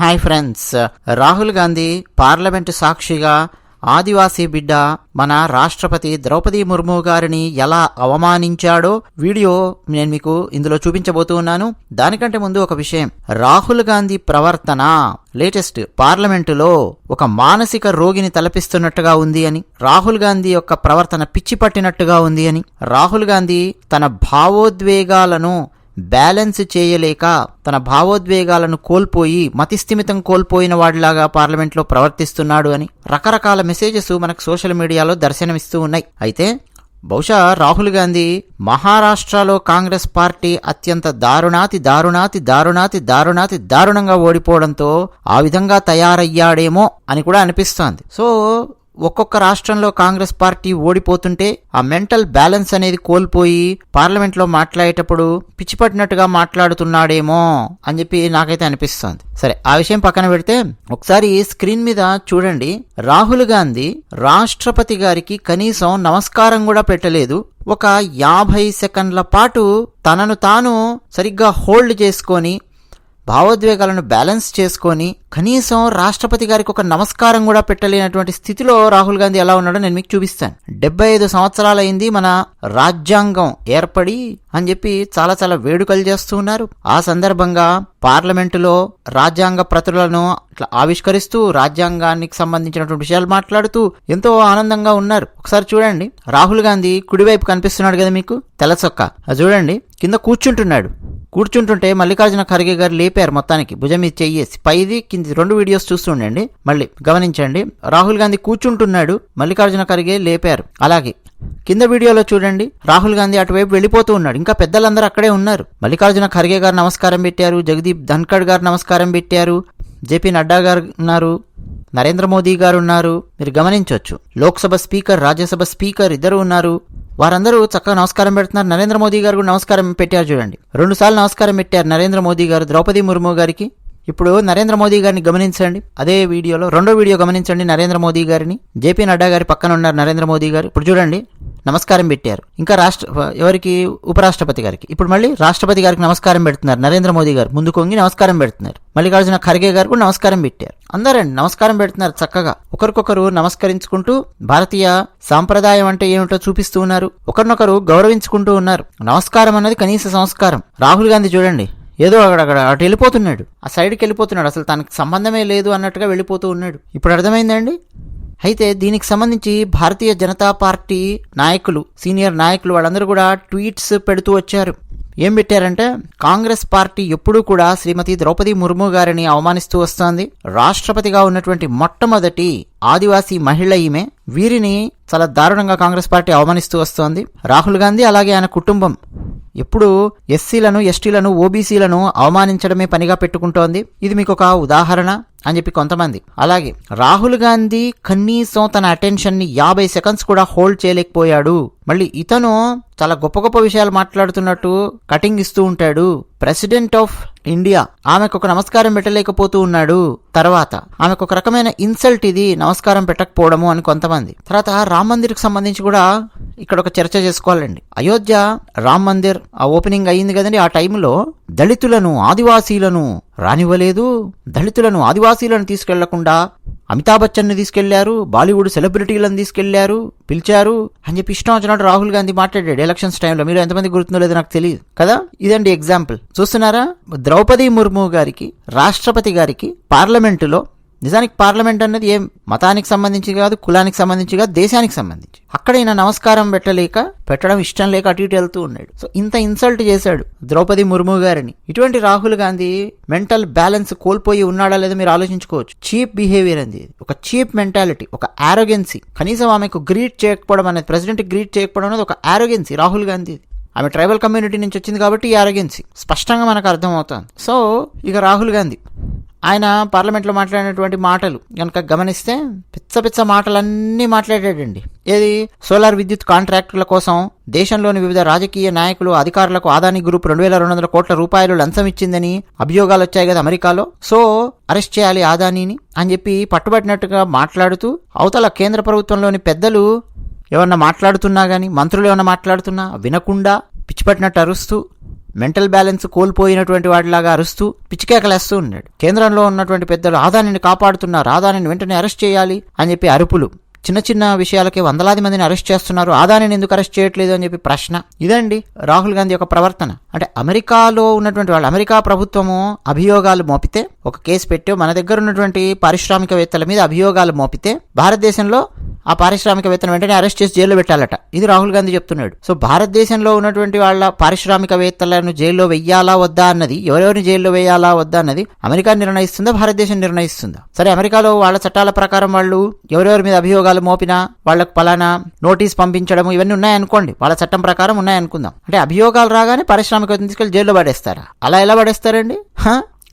Hi friends. Rahul Gandhi parliament సాక్షిగా ఆదివాసీ బిడ్డ మన రాష్ట్రపతి ద్రౌపది ముర్ము గారిని ఎలా అవమానించాడో వీడియో నేను మీకు ఇందులో చూపించబోతూ ఉన్నాను. దానికంటే ముందు ఒక విషయం. రాహుల్ గాంధీ ప్రవర్తన లేటెస్ట్ పార్లమెంటులో ఒక మానసిక రోగిని తలపిస్తున్నట్టుగా ఉంది అని రాహుల్ గాంధీ యొక్క ప్రవర్తన పిచ్చి పట్టినట్టుగా ఉంది అని రాహుల్ గాంధీ తన భావోద్వేగాలను బ్యాలెన్స్ చేయలేక తన భావోద్వేగాలను కోల్పోయి మతిస్థిమితం కోల్పోయిన వాడిలాగా పార్లమెంట్లో ప్రవర్తిస్తున్నాడు అని రకరకాల మెసేజెస్ మనకు సోషల్ మీడియాలో దర్శనమిస్తూ ఉన్నాయి. అయితే బహుశా రాహుల్ గాంధీ మహారాష్ట్రలో కాంగ్రెస్ పార్టీ అత్యంత దారుణాతి దారుణాతి దారుణాతి దారుణాతి దారుణంగా ఓడిపోవడంతో ఆ విధంగా తయారయ్యాడేమో అని కూడా అనిపిస్తోంది. సో ఒక్కొక్క రాష్ట్రంలో కాంగ్రెస్ పార్టీ ఓడిపోతుంటే ఆ మెంటల్ బ్యాలెన్స్ అనేది కోల్పోయి పార్లమెంట్లో మాట్లాడేటప్పుడు పిచ్చిపట్టినట్టుగా మాట్లాడుతున్నాడేమో అని చెప్పి నాకైతే అనిపిస్తోంది. సరే ఆ విషయం పక్కన పెడితే ఒకసారి స్క్రీన్ మీద చూడండి. రాహుల్ గాంధీ రాష్ట్రపతి గారికి కనీసం నమస్కారం కూడా పెట్టలేదు. ఒక యాభై సెకండ్ల పాటు తనను తాను సరిగ్గా హోల్డ్ చేసుకొని భావోద్వేగాలను బ్యాలెన్స్ చేసుకొని కనీసం రాష్ట్రపతి గారికి ఒక నమస్కారం కూడా పెట్టలేనటువంటి స్థితిలో రాహుల్ గాంధీ ఎలా ఉన్నాడో నేను మీకు చూపిస్తాను. డెబ్బై ఐదు సంవత్సరాలైంది మన రాజ్యాంగం ఏర్పడి అని చెప్పి చాలా చాలా వేడుకలు చేస్తూ ఉన్నారు. ఆ సందర్భంగా పార్లమెంటులో రాజ్యాంగ ప్రతులను ఇట్లా ఆవిష్కరిస్తూ రాజ్యాంగానికి సంబంధించినటువంటి విషయాలు మాట్లాడుతూ ఎంతో ఆనందంగా ఉన్నారు. ఒకసారి చూడండి. రాహుల్ గాంధీ కుడివైపు కనిపిస్తున్నాడు కదా మీకు? తెలసొక్క అది చూడండి. కింద కూర్చుంటున్నాడు. కూర్చుంటుంటే మల్లికార్జున ఖర్గే గారు లేపారు మొత్తానికి. భుజం మీద చెయ్యేసి పైది కింది రెండు వీడియోస్ చూస్తుండండి. మళ్ళీ గమనించండి. రాహుల్ గాంధీ కూర్చుంటున్నాడు. మల్లికార్జున ఖర్గే లేపారు. అలాగే కింద వీడియోలో చూడండి. రాహుల్ గాంధీ అటువైపు వెళ్ళిపోతూ ఉన్నాడు. ఇంకా పెద్దలందరూ అక్కడే ఉన్నారు. మల్లికార్జున ఖర్గే గారు నమస్కారం పెట్టారు. జగదీప్ ధన్ఖడ్ గారు నమస్కారం పెట్టారు. జేపీ నడ్డా గారు ఉన్నారు. నరేంద్ర మోదీ గారు ఉన్నారు మీరు గమనించవచ్చు. లోక్సభ స్పీకర్ రాజ్యసభ స్పీకర్ ఇద్దరు ఉన్నారు. వారందరూ చక్కగా నమస్కారం పెడుతున్నారు. నరేంద్ర మోదీ గారు కూడా నమస్కారం పెట్టారు చూడండి. రెండు సార్లు నమస్కారం పెట్టారు నరేంద్ర మోదీ గారు ద్రౌపది ముర్ము గారికి. ఇప్పుడు నరేంద్ర మోదీ గారిని గమనించండి. అదే వీడియోలో రెండో వీడియో గమనించండి నరేంద్ర మోదీ గారిని. జేపీ నడ్డా గారి పక్కన ఉన్నారు నరేంద్ర మోదీ గారు. ఇప్పుడు చూడండి నమస్కారం పెట్టారు. ఇంకా రాష్ట్ర ఎవరికి? ఉపరాష్ట్రపతి గారికి. ఇప్పుడు మళ్ళీ రాష్ట్రపతి గారికి నమస్కారం పెడుతున్నారు నరేంద్ర మోదీ గారు. ముందు కొంగి నమస్కారం పెడుతున్నారు. మల్లికార్జున ఖర్గే గారు కూడా నమస్కారం పెట్టారు. అందరండి నమస్కారం పెడుతున్నారు చక్కగా. ఒకరికొకరు నమస్కరించుకుంటూ భారతీయ సాంప్రదాయం అంటే ఏమిటో చూపిస్తూ ఉన్నారు. ఒకరినొకరు గౌరవించుకుంటూ ఉన్నారు. నమస్కారం అన్నది కనీస సంస్కారం. రాహుల్ గాంధీ చూడండి ఏదో అక్కడ అక్కడ అటు వెళ్ళిపోతున్నాడు. ఆ సైడ్కి వెళ్ళిపోతున్నాడు. అసలు తనకు సంబంధమే లేదు అన్నట్టుగా వెళ్ళిపోతూ ఉన్నాడు. ఇప్పుడు అర్థమైందండి అయితే దీనికి సంబంధించి భారతీయ జనతా పార్టీ నాయకులు సీనియర్ నాయకులు వాళ్ళందరూ కూడా ట్వీట్స్ పెడుతూ వచ్చారు. ఏం పెట్టారంటే కాంగ్రెస్ పార్టీ ఎప్పుడూ కూడా శ్రీమతి ద్రౌపది ముర్ము గారిని అవమానిస్తూ వస్తోంది. రాష్ట్రపతిగా ఉన్నటువంటి మొట్టమొదటి ఆదివాసీ మహిళ ఈమె వీరిని చాలా దారుణంగా కాంగ్రెస్ పార్టీ అవమానిస్తూ వస్తోంది. రాహుల్ గాంధీ అలాగే ఆయన కుటుంబం ఎప్పుడు ఎస్సీలను ఎస్టీలను ఓబీసీలను అవమానించడమే పనిగా పెట్టుకుంటోంది. ఇది మీకు ఒక ఉదాహరణ. అని చెప్పి కొంతమంది. అలాగే రాహుల్ గాంధీ కనీసం తన అటెన్షన్ని యాభై సెకండ్స్ కూడా హోల్డ్ చేయలేకపోయాడు. మళ్ళీ ఇతను చాలా గొప్ప గొప్ప విషయాలు మాట్లాడుతున్నట్టు కటింగ్ ఇస్తూ ఉంటాడు. President of India. ఆమెకు ఒక నమస్కారం పెట్టలేకపోతూ ఉన్నాడు. తర్వాత ఆమెకు ఒక రకమైన ఇన్సల్ట్ ఇది నమస్కారం పెట్టకపోవడము అని కొంతమంది. తర్వాత రామ్ మందిర్కి సంబంధించి కూడా ఇక్కడ ఒక చర్చ చేసుకోవాలండి. అయోధ్య రామ్ మందిర్ ఆ ఓపెనింగ్ అయ్యింది కదండి ఆ టైంలో. దళితులను ఆదివాసీలను రానివ్వలేదు. దళితులను ఆదివాసీలను తీసుకెళ్ళకుండా అమితాబ్ బచ్చన్ని తీసుకెళ్ళారు బాలీవుడ్ సెలబ్రిటీలను తీసుకెళ్ళారు పిలిచారు అని చెప్పి ఇష్టం వచ్చినట్టు రాహుల్ గాంధీ మాట్లాడాడు ఎలక్షన్స్ టైంలో. మీరు ఎంతమంది గుర్తుందో లేదో నాకు తెలియదు కదా? ఇదండి ఎగ్జాంపుల్. చూస్తున్నారా? ద్రౌపది ముర్ము గారికి రాష్ట్రపతి గారికి పార్లమెంటులో నిజానికి పార్లమెంట్ అన్నది ఏం మతానికి సంబంధించి కాదు కులానికి సంబంధించి కాదు దేశానికి సంబంధించి. అక్కడ ఈయన నమస్కారం పెట్టలేక పెట్టడం ఇష్టం లేక అటు ఇటు వెళ్తూ ఉన్నాడు. సో ఇంత ఇన్సల్ట్ చేశాడు ద్రౌపది ముర్ము గారిని. ఇటువంటి రాహుల్ గాంధీ మెంటల్ బ్యాలెన్స్ కోల్పోయి ఉన్నాడా లేదా మీరు ఆలోచించుకోవచ్చు. చీప్ బిహేవియర్ అంది ఒక చీప్ మెంటాలిటీ ఒక ఆరోగెన్సీ కనీసం ఆమెకు గ్రీట్ చేయకపోవడం అనేది ప్రెసిడెంట్ గ్రీట్ చేయకపోవడం అనేది ఒక ఆరోగెన్సీ రాహుల్ గాంధీ ఆమె ట్రైబల్ కమ్యూనిటీ నుంచి వచ్చింది కాబట్టి ఈ ఆరోగెన్సీ స్పష్టంగా మనకు అర్థమవుతుంది. సో ఇక రాహుల్ గాంధీ. ఆయన పార్లమెంట్లో మాట్లాడినటువంటి మాటలు కనుక గమనిస్తే పిచ్చ పిచ్చ మాటలన్నీ మాట్లాడాడండి ఏది? సోలార్ విద్యుత్ కాంట్రాక్టుల కోసం దేశంలోని వివిధ రాజకీయ నాయకులు అధికారులకు ఆదాని గ్రూప్ రెండు వేల రెండు వందల కోట్ల రూపాయలు లంచం ఇచ్చిందని అభియోగాలు వచ్చాయి కదా అమెరికాలో. సో అరెస్ట్ చేయాలి ఆదానీని అని చెప్పి పట్టుబట్టినట్టుగా మాట్లాడుతూ అవతల కేంద్ర ప్రభుత్వంలోని పెద్దలు ఏమన్నా మాట్లాడుతున్నా కానీ మంత్రులు ఏమన్నా మాట్లాడుతున్నా వినకుండా పిచ్చిపట్టినట్టు అరుస్తూ మెంటల్ బ్యాలెన్స్ కోల్పోయినటువంటి వాడిలాగా అరుస్తూ పిచ్చికేకలేస్తూ ఉన్నాడు. కేంద్రంలో ఉన్నటువంటి పెద్దలు ఆదానిని కాపాడుతున్నారు ఆదానిని వెంటనే అరెస్ట్ చేయాలి అని చెప్పి అరుపులు. చిన్న చిన్న విషయాలకి వందలాది మందిని అరెస్ట్ చేస్తున్నారు. ఆదానిని ఎందుకు అరెస్ట్ చేయట్లేదు? అని చెప్పి ప్రశ్న. ఇదండి రాహుల్ గాంధీ యొక్క ప్రవర్తన. అంటే అమెరికాలో ఉన్నటువంటి వాళ్ళు అమెరికా ప్రభుత్వము అభియోగాలు మోపితే ఒక కేసు పెట్టి మన దగ్గర ఉన్నటువంటి పారిశ్రామికవేత్తల మీద అభియోగాలు మోపితే భారతదేశంలో ఆ పారిశ్రామికవేత్తను వెంటనే అరెస్ట్ చేసి జైల్లో పెట్టాలట. ఇది రాహుల్ గాంధీ చెప్తున్నాడు. సో భారతదేశంలో ఉన్నటువంటి వాళ్ళ పారిశ్రామికవేత్తలను జైల్లో వెయ్యాలా వద్దా అన్నది ఎవరెవరిని జైల్లో వేయాలా వద్దా అన్నది అమెరికా నిర్ణయిస్తుందా భారతదేశం నిర్ణయిస్తుందా? సరే అమెరికాలో వాళ్ళ చట్టాల ప్రకారం వాళ్ళు ఎవరెవరి మీద అభియోగాలు మోపినా వాళ్ళకు పలానా నోటీస్ పంపించడం ఇవన్నీ ఉన్నాయనుకోండి. వాళ్ళ చట్టం ప్రకారం ఉన్నాయనుకుందాం. అంటే అభియోగాలు రాగానే పారిశ్రామికవేత్తను తీసుకెళ్ళి జైల్లో పడేస్తారా? అలా ఎలా పడేస్తారండి?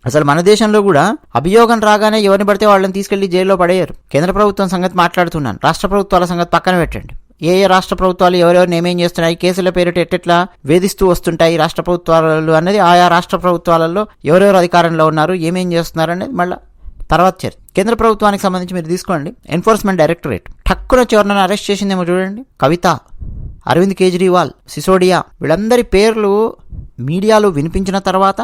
అసలు మన దేశంలో కూడా అభియోగం రాగానే ఎవరిని పడితే వాళ్ళని తీసుకెళ్ళి జైల్లో పడేయరు. కేంద్ర ప్రభుత్వం సంగతి మాట్లాడుతున్నాను. రాష్ట్ర ప్రభుత్వాల సంగతి పక్కన పెట్టండి. ఏ ఏ రాష్ట్ర ప్రభుత్వాలు ఎవరెవరు ఏమేం చేస్తున్నాయి కేసుల పేరిట ఎట్టెట్లా వేధిస్తూ వస్తుంటాయి రాష్ట్ర ప్రభుత్వాలు అనేది ఆయా రాష్ట్ర ప్రభుత్వాలలో ఎవరెవరు అధికారంలో ఉన్నారు ఏమేం చేస్తున్నారు అనేది మళ్ళీ తర్వాత చర్చ. కేంద్ర ప్రభుత్వానికి సంబంధించి మీరు తీసుకోండి. ఎన్ఫోర్స్మెంట్ డైరెక్టరేట్ ఠక్కున చివరిన అరెస్ట్ చేసిందేమో చూడండి. కవిత. అరవింద్ కేజ్రీవాల్ సిసోడియా వీళ్ళందరి పేర్లు మీడియాలో వినిపించిన తర్వాత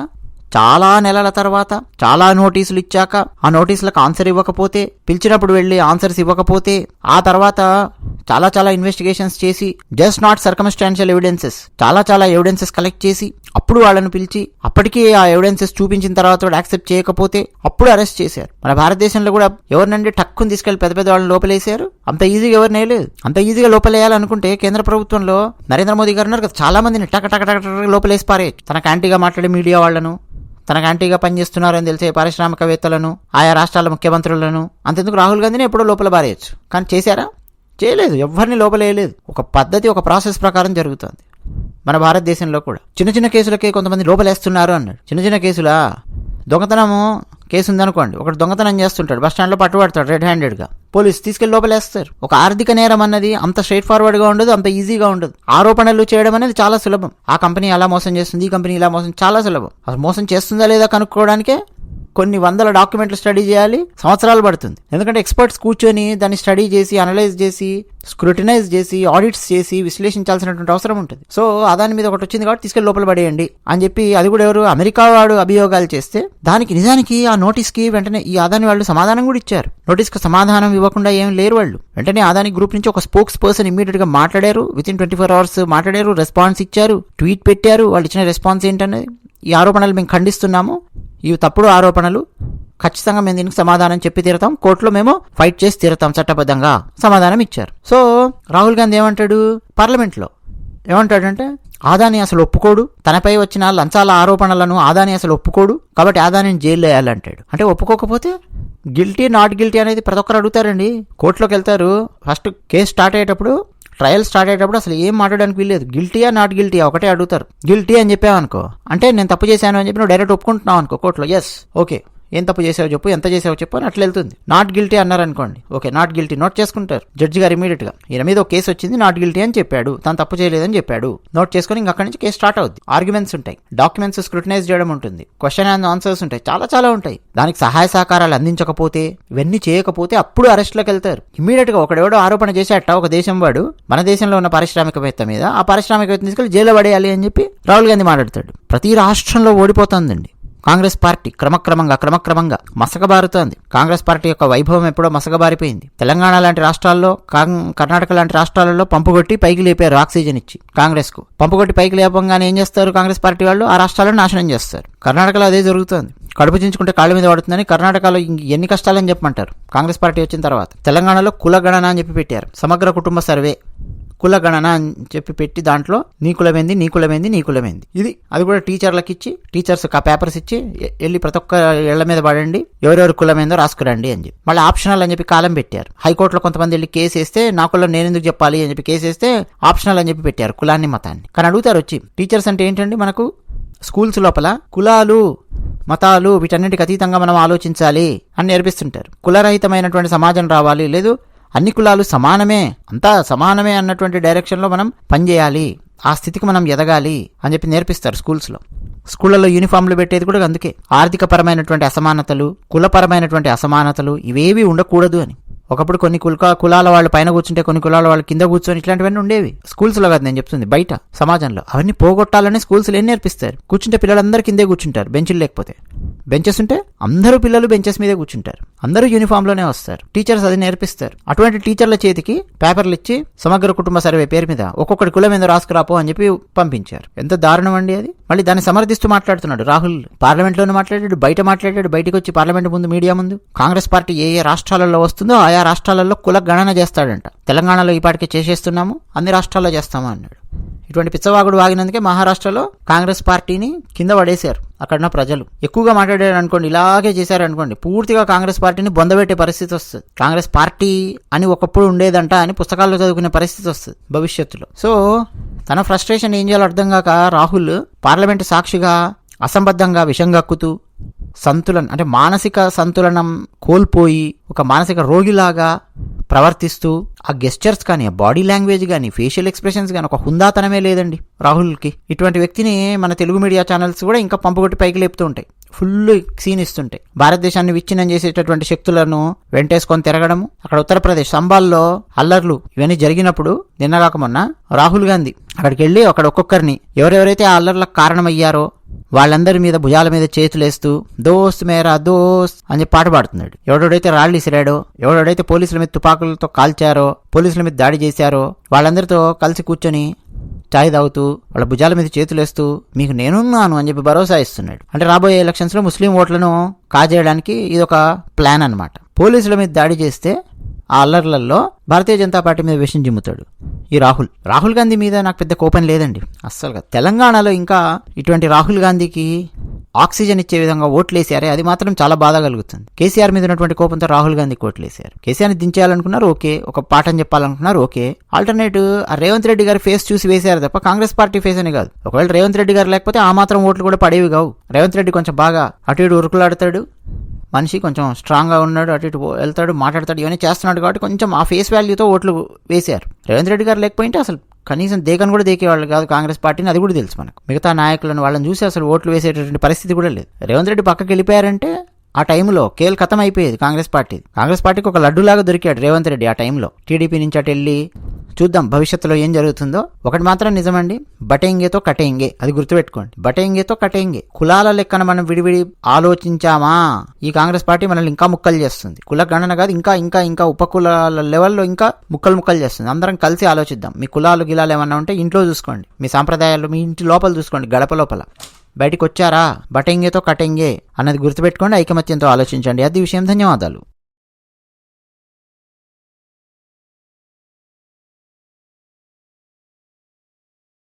చాలా నెలల తర్వాత చాలా నోటీసులు ఇచ్చాక ఆ నోటీసులకు ఆన్సర్ ఇవ్వకపోతే పిలిచినప్పుడు వెళ్ళి ఆన్సర్స్ ఇవ్వకపోతే ఆ తర్వాత చాలా చాలా ఇన్వెస్టిగేషన్స్ చేసి జస్ట్ నాట్ సర్కమ్స్టాన్షియల్ ఎవిడెన్సెస్ చాలా చాలా ఎవిడెన్సెస్ కలెక్ట్ చేసి అప్పుడు వాళ్ళని పిలిచి అప్పటికే ఆ ఎవిడెన్సెస్ చూపించిన తర్వాత కూడా యాక్సెప్ట్ చేయకపోతే అప్పుడు అరెస్ట్ చేశారు. మన భారతదేశంలో కూడా ఎవరినండి టక్కుని తీసుకెళ్ళి పెద్ద పెద్ద వాళ్ళని లోపలేశారు? అంత ఈజీగా ఎవరిని వేయలేదు. అంత ఈజీగా లోపలేయాలనుకుంటే కేంద్ర ప్రభుత్వంలో నరేంద్ర మోదీ గారు ఉన్నారు కదా చాలా మందిని టక టక టక టక లోపలేసి పారేయచ్చు. తనకు యాంటీగా మాట్లాడే మీడియా వాళ్ళను తనకు యాంటీగా పనిచేస్తున్నారని తెలిసే పారిశ్రామికవేత్తలను ఆయా రాష్ట్రాల ముఖ్యమంత్రులను అంతెందుకు రాహుల్ గాంధీని ఎప్పుడో లోపల బారేయచ్చు కానీ చేశారా? చేయలేదు. ఎవరిని లోపలేయలేదు ఒక పద్ధతి ఒక ప్రాసెస్ ప్రకారం జరుగుతుంది. మన భారతదేశంలో కూడా. చిన్న చిన్న కేసులకే కొంతమంది లోపలేస్తున్నారు అన్నాడు. చిన్న చిన్న కేసులా? దొంగతనము కేసు ఉందనుకోండి ఒకటి దొంగతనం చేస్తుంటాడు బస్ స్టాండ్లో పట్టుబడతాడు రెడ్ హ్యాండెడ్గా పోలీసు తీసుకెళ్ళి లోపలేస్తారు. ఒక ఆర్థిక నేరం అన్నది అంత స్ట్రైట్ ఫార్వర్డ్గా ఉండదు అంత ఈజీగా ఉండదు. ఆరోపణలు చేయడం అనేది చాలా సులభం. ఆ కంపెనీ అలా మోసం చేస్తుంది ఈ కంపెనీ ఇలా మోసం చాలా సులభం. అసలు మోసం చేస్తుందా లేదా కనుక్కోవడానికే కొన్ని వందల డాక్యుమెంట్లు స్టడీ చేయాలి. సంవత్సరాలు పడుతుంది. ఎందుకంటే ఎక్స్పర్ట్స్ కూర్చొని దాన్ని స్టడీ చేసి అనలైజ్ చేసి స్క్రూటినైజ్ చేసి ఆడిట్స్ చేసి విశ్లేషించాల్సినటువంటి అవసరం ఉంటుంది. సో దాని మీద ఒకటి వచ్చింది కాబట్టి తీసుకెళ్ళి లోపల పడేయండి అని చెప్పి అది కూడా ఎవరు అమెరికా వాడు అభియోగాలు చేస్తే దానికి నిజానికి ఆ నోటీస్కి వెంటనే ఈ ఆదాని వాళ్ళు సమాధానం కూడా ఇచ్చారు. నోటీస్కి సమాధానం ఇవ్వకుండా ఏం లేరు వాళ్ళు. వెంటనే ఆదాని గ్రూప్ నుంచి ఒక స్పోక్స్ పర్సన్ ఇమీడియట్గా మాట్లాడారు. Within twenty four hours మాట్లాడారు. రెస్పాన్స్ ఇచ్చారు. ట్వీట్ పెట్టారు. వాళ్ళు ఇచ్చిన రెస్పాన్స్ ఏంటనేది ఈ ఆరోపణలు మేము ఖండిస్తున్నాము. ఇవి తప్పుడు ఆరోపణలు. ఖచ్చితంగా మేము దీనికి సమాధానం చెప్పి తీరతాం. కోర్టులో మేము ఫైట్ చేసి తీరతాం చట్టబద్ధంగా. సమాధానం ఇచ్చారు. సో రాహుల్ గాంధీ ఏమంటాడు? పార్లమెంట్లో ఏమంటాడంటే ఆదాని అసలు ఒప్పుకోడు. తనపై వచ్చిన లంచాల ఆరోపణలను ఆదాని అసలు ఒప్పుకోడు. కాబట్టి ఆదానిని జైల్లో వేయాలంటాడు. అంటే ఒప్పుకోకపోతే గిల్టీ నాట్ గిల్టీ అనేది ప్రతి ఒక్కరు అడుగుతారండి. కోర్టులోకి వెళ్తారు. ఫస్ట్ కేసు స్టార్ట్ అయ్యేటప్పుడు ట్రయల్ స్టార్ట్ అయ్యేటప్పుడు అసలు ఏం మాట్లాడడానికి వీల్లేదు గిల్టీయా నాట్ గిల్టీయా? ఒకటే అడుగుతారు. గిల్టీ అని చెప్పావనుకో. అంటే నేను తప్పు చేశాను అని చెప్పి నువ్వు డైరెక్ట్ ఒప్పుకుంటున్నావు అనుకో కోర్టులో. ఎస్ ఓకే ఏం తప్పు చేసావు చెప్పు ఎంత చేసావు చెప్పు అని అట్లా వెళ్తుంది. నాట్ గిల్టీ అన్నారనుకోండి. ఓకే నాట్ గిల్టీ నోట్ చేసుకుంటారు. జడ్జి గారు ఇమీడియట్గా ఈయన మీద ఒక కేసు వచ్చింది నాట్ గిల్టీ అని చెప్పాడు తను తప్పు చేయలేదని చెప్పాడు. నోట్ చేసుకుని ఇంక అక్కడి నుంచి కేసు స్టార్ట్ అవుద్ది. ఆర్గ్యుమెంట్స్ ఉంటాయి. డాక్యుమెంట్స్ స్క్రూటనైజ్ చేయడం ఉంటుంది. క్వశ్చన్ అండ్ ఆన్సర్స్ ఉంటాయి. చాలా చాలా ఉంటాయి. దానికి సహాయ సహకారాలు అందించకపోతే ఇవన్నీ చేయకపోతే అప్పుడు అరెస్ట్లోకి వెళ్తారు. ఇమీడియట్గా ఒకడెవడో ఆరోపణ చేసేట ఒక దేశం వాడు మన దేశంలో ఉన్న పారిశ్రామికవేత్త మీద ఆ పారిశ్రామికవేత్త తీసుకెళ్ళి జైల్లో పడేయాలి అని చెప్పి రాహుల్ గాంధీ మాట్లాడతాడు. ప్రతి రాష్ట్రంలో ఓడిపోతుందండి. కాంగ్రెస్ పార్టీ క్రమక్రమంగా క్రమక్రమంగా మసకబారుతోంది. కాంగ్రెస్ పార్టీ యొక్క వైభవం ఎప్పుడో మసకబారిపోయింది. తెలంగాణ లాంటి రాష్ట్రాల్లో కర్ణాటక లాంటి రాష్ట్రాలలో పంపుగొట్టి పైకి లేపారు ఆక్సిజన్ ఇచ్చి కాంగ్రెస్కు పంపుగొట్టి పైకి లేపంగానే ఏం చేస్తారు కాంగ్రెస్ పార్టీ వాళ్ళు? ఆ రాష్ట్రాలను నాశనం చేస్తారు. కర్ణాటకలో అదే జరుగుతోంది. కడుపు చించుకుంటే కాళ్ళ మీద పడుతుందని కర్ణాటకలో ఎన్ని కష్టాలని చెప్పమంటారు. కాంగ్రెస్ పార్టీ వచ్చిన తర్వాత తెలంగాణలో కుల గణన అని చెప్పి పెట్టారు. సమగ్ర కుటుంబ సర్వే కుల గణన అని చెప్పి పెట్టి దాంట్లో నీ కులమేంది నీ కులమేంది నీ కులమేంది. ఇది అది కూడా టీచర్లకు ఇచ్చి టీచర్స్ ఆ పేపర్స్ ఇచ్చి వెళ్ళి ప్రతి ఒక్క ఇళ్ళ మీద పడండి ఎవరెవరు కులమేందో రాసుకురండి అని చెప్పి. మళ్ళీ ఆప్షనల్ అని చెప్పి కాలం పెట్టారు. హైకోర్టులో కొంతమంది వెళ్ళి కేసు వేస్తే నా కులం నేను ఎందుకు చెప్పాలి అని చెప్పి కేసు వేస్తే ఆప్షనల్ అని చెప్పి పెట్టారు కులాన్ని మతాన్ని. కానీ అడుగుతారు వచ్చి టీచర్స్ అంటే ఏంటండి మనకు? స్కూల్స్ లోపల కులాలు మతాలు వీటన్నిటికి అతీతంగా మనం ఆలోచించాలి అని నేర్పిస్తుంటారు. కులరహితమైనటువంటి సమాజం రావాలి. లేదు అన్ని కులాలు సమానమే అంతా సమానమే అన్నటువంటి డైరెక్షన్లో మనం పనిచేయాలి. ఆ స్థితికి మనం ఎదగాలి అని చెప్పి నేర్పిస్తారు స్కూల్స్లో. స్కూళ్ళలో యూనిఫామ్లు పెట్టేది కూడా అందుకే. ఆర్థిక పరమైనటువంటి అసమానతలు కులపరమైనటువంటి అసమానతలు ఇవేవి ఉండకూడదు అని. ఒకప్పుడు కొన్ని కుల కులాల వాళ్ళు పైన కూర్చుంటే కొన్ని కులాల వాళ్ళు కింద కూర్చొని ఇట్లాంటివన్నీ ఉండేవి. స్కూల్స్లో కాదు నేను చెప్తుంది బయట సమాజంలో. అవన్నీ పోగొట్టాలని స్కూల్స్లో ఏం నేర్పిస్తారు? కూర్చుంటే పిల్లలందరూ కిందే కూర్చుంటారు బెంచులు లేకపోతే. బెంచెస్ ఉంటే అందరూ పిల్లలు బెంచెస్ మీదే కూర్చుంటారు. అందరూ యూనిఫామ్లోనే వస్తారు. టీచర్స్ అది నేర్పిస్తారు. అటువంటి టీచర్ల చేతికి పేపర్లు ఇచ్చి సమగ్ర కుటుంబ సర్వే పేరు మీద ఒక్కొక్కటి కులం మీద రాసుకురాపో అని చెప్పి పంపించారు. ఎంత దారుణం అండి అది? మళ్ళీ దాన్ని సమర్థిస్తూ మాట్లాడుతున్నాడు రాహుల్. పార్లమెంట్లోనే మాట్లాడాడు బయట మాట్లాడాడు బయటకు వచ్చి పార్లమెంట్ ముందు మీడియా ముందు. కాంగ్రెస్ పార్టీ ఏ ఏ రాష్ట్రాలలో వస్తుందో ఆయా రాష్ట్రాలలో కుల గణన చేస్తాడంట. తెలంగాణలో ఈ పాటికి చేసేస్తున్నాము అన్ని రాష్ట్రాల్లో చేస్తాము అన్నాడు. ఇటువంటి పిచ్చవాగుడు వాగినందుకే మహారాష్ట్రలో కాంగ్రెస్ పార్టీని కింద పడేశారు. అక్కడ ప్రజలు. ఎక్కువగా మాట్లాడారు అనుకోండి ఇలాగే చేశారు అనుకోండి పూర్తిగా కాంగ్రెస్ పార్టీని బొందబెట్టే పరిస్థితి వస్తుంది. కాంగ్రెస్ పార్టీ అని ఒకప్పుడు ఉండేదంట అని పుస్తకాల్లో చదువుకునే పరిస్థితి వస్తుంది భవిష్యత్తులో. సో తన ఫ్రస్ట్రేషన్ ఏం చేయాలో అర్థం కాక రాహుల్ పార్లమెంటు సాక్షిగా అసంబద్ధంగా విషం గక్కుతూ సంతులన్ అంటే మానసిక సంతులనం కోల్పోయి ఒక మానసిక రోగిలాగా ప్రవర్తిస్తూ ఆ గెస్చర్స్ కానీ ఆ బాడీ లాంగ్వేజ్ కానీ ఫేషియల్ ఎక్స్ప్రెషన్స్ కానీ ఒక హుందాతనమే లేదండి రాహుల్కి. ఇటువంటి వ్యక్తిని మన తెలుగు మీడియా ఛానల్స్ కూడా ఇంకా పంపుకొట్టి పైకి లేపుతూ ఉంటాయి. ఫుల్ సీన్ ఇస్తుంటాయి. భారతదేశాన్ని విచ్ఛిన్నం చేసేటటువంటి శక్తులను వెంటేసుకొని తిరగడము అక్కడ ఉత్తరప్రదేశ్ సంబాల్లో అల్లర్లు ఇవన్నీ జరిగినప్పుడు నిన్నగాక మొన్న రాహుల్ గాంధీ అక్కడికి వెళ్ళి అక్కడ ఒక్కొక్కరిని ఎవరెవరైతే ఆ అల్లర్లకు కారణమయ్యారో వాళ్ళందరి మీద భుజాల మీద చేతులేస్తూ దోస్త్ మేరా దోస్త్ అని పాట పాడుతున్నాడు. ఎవడెవడైతే రాళ్ళు ఇసిరాడో ఎవడెవడైతే పోలీసుల మీద తుపాకులతో కాల్చారో పోలీసుల మీద దాడి చేశారో వాళ్ళందరితో కలిసి కూర్చొని ఛాయ్ తాగుతూ వాళ్ళ భుజాల మీద చేతులేస్తూ మీకు నేనున్నాను అని చెప్పి భరోసా ఇస్తున్నాడు. అంటే రాబోయే ఎలక్షన్స్లో ముస్లిం ఓట్లను కాజేయడానికి ఇది ఒక ప్లాన్ అన్నమాట. పోలీసుల మీద దాడి చేస్తే ఆ అల్లర్లలో భారతీయ జనతా పార్టీ మీద విషయం జిమ్ముతాడు. ఈ రాహుల్. రాహుల్ గాంధీ మీద నాకు పెద్ద కోపం లేదండి. అస్సలుగా. తెలంగాణలో ఇంకా ఇటువంటి రాహుల్ గాంధీకి ఆక్సిజన్ ఇచ్చే విధంగా ఓట్లేసారే అది మాత్రం చాలా బాధ కలుగుతుంది. కేసీఆర్ మీద ఉన్నటువంటి కోపంతో రాహుల్ గాంధీకి ఓట్లేసారు కేసీఆర్ని దించేయాలనుకున్నారు ఓకే. ఒక పాఠం చెప్పాలనుకున్నారు ఓకే. ఆల్టర్నేట్ ఆ రేవంత్ రెడ్డి గారి ఫేస్ చూసి వేశారు తప్ప కాంగ్రెస్ పార్టీ ఫేస్ అని కాదు. ఒకవేళ రేవంత్ రెడ్డి గారు లేకపోతే ఆ మాత్రం ఓట్లు కూడా పడేవి కావు. రేవంత్ రెడ్డి కొంచెం బాగా అటు ఇటు ఉరుకులాడతాడు. మనిషి కొంచెం స్ట్రాంగ్గా ఉన్నాడు అటు ఇటు వెళ్తాడు మాట్లాడతాడు ఇవన్నీ చేస్తున్నాడు కాబట్టి కొంచెం ఆ ఫేస్ వాల్యూతో ఓట్లు వేశారు. రేవంత్ రెడ్డి గారు లేకపోయింటే అసలు కనీసం దేకను కూడా దేకేవాళ్ళు కాదు కాంగ్రెస్ పార్టీని అది కూడా తెలుసు మనకు. మిగతా నాయకులను వాళ్ళని చూసి అసలు ఓట్లు వేసేటటువంటి పరిస్థితి కూడా లేదు. రేవంత్ రెడ్డి పక్కకి వెళ్ళిపోయారంటే ఆ టైంలో కేల్ ఖతం అయిపోయేది కాంగ్రెస్ పార్టీ కాంగ్రెస్ పార్టీకి ఒక లడ్డులాగా దొరికాడు రేవంత్ రెడ్డి ఆ టైంలో. టీడీపీ నుంచి అటు వెళ్ళి చూద్దాం భవిష్యత్తులో ఏం జరుగుతుందో. ఒకటి మాత్రం నిజమండి బటేంగేతో కటేంగే అది గుర్తుపెట్టుకోండి. బటేంగేతో కటేంగే. కులాల లెక్కన మనం విడివిడి ఆలోచించామా? ఈ కాంగ్రెస్ పార్టీ మనల్ని ఇంకా ముక్కలు చేస్తుంది. కుల గణన కాదు ఇంకా ఇంకా ఇంకా ఉపకులాల లెవెల్లో ఇంకా ముక్కలు ముక్కలు చేస్తుంది. అందరం కలిసి ఆలోచిద్దాం. మీ కులాలు గిలాలు ఏమన్నా ఉంటే ఇంట్లో చూసుకోండి. మీ సాంప్రదాయాలు మీ ఇంటి లోపల చూసుకోండి గడప లోపల. బయటకు వచ్చారా? బటెంగేతో కటెంగే అన్నది గుర్తుపెట్టుకోండి ఐకమత్యంతో ఆలోచించండి. అది విషయం. ధన్యవాదాలు.